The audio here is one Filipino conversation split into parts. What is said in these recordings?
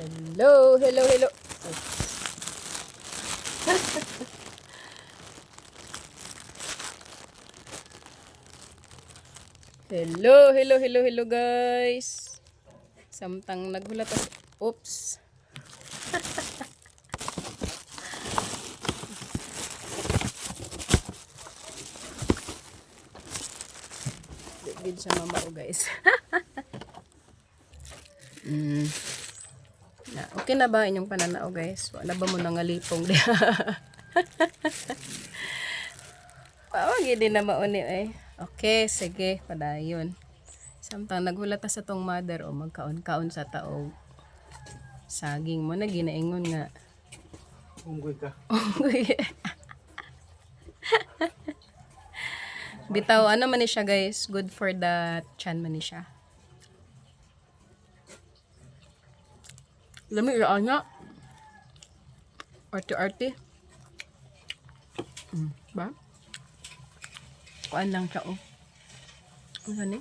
Hello, hello, hello. hello, hello, hello, hello guys. Samtang naghulat ako. Oops. Gid sa mama ko guys. mm. Okay na ba inyong pananao guys? Wala ba mo nangalipong di? Pawag din na mauni eh. Okay, sige, padayon. Samtang nagulat sa tong mother o magkaon-kaon sa taog. Saging mo na ginaingon nga. Unggoy ka. Bitaw, ano man siya guys? Good for the chan man siya. Lami iraan nga. Arte-arte. Mm, ba? Kuan lang siya oh. Ano ni?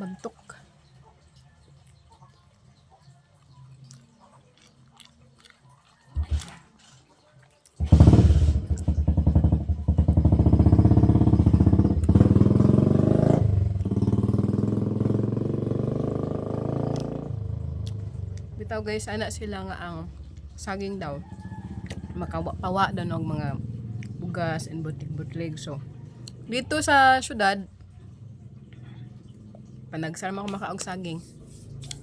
Bagtok. Bitaw guys, ana sila nga ang saging daw. Makawa-pawa daw ng mga bugas and butik-butlig. So, dito sa syudad, panagsarama ko makaog saging.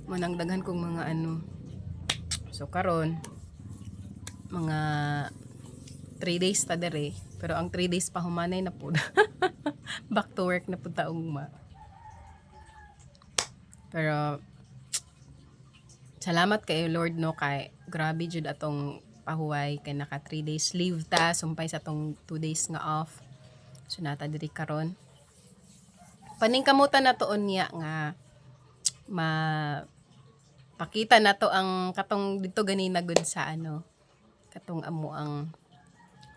Manang daghan kong mga ano. So, karon mga 3 days ta dere. Pero ang 3 days pa humanay na po. Back to work na po taong ma. Pero, salamat kay Lord no kay grabe jud atong pahuway kay naka 3 days leave ta sumpay sa tong 2 days nga off. So nata diri karon. Paningkamutan na tuon niya nga ma pakita na to ang katong dito ganina good sa ano katong amo ang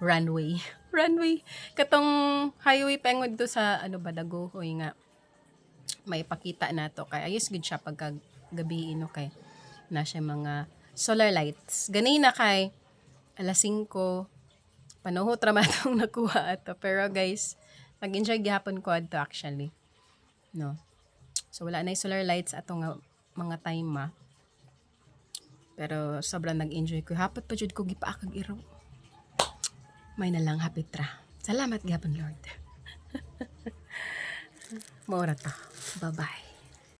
runway. Runway. Katong highway pengod to sa ano ba dagohoy nga may pakita na to. Kay ayos gud siya pagka gabi no kay na siya mga solar lights. Ganina kay alas 5 panuhot ra man tong nakuha ato. Pero guys, nag-enjoy gihapon ko adto actually. No. So wala na yung solar lights ato nga mga time ma. Pero sobrang nag-enjoy ko. Hapot pa jud ko gipaakag iraw. May na lang hapit ra. Salamat gihapon Lord. Maura ta. Bye-bye.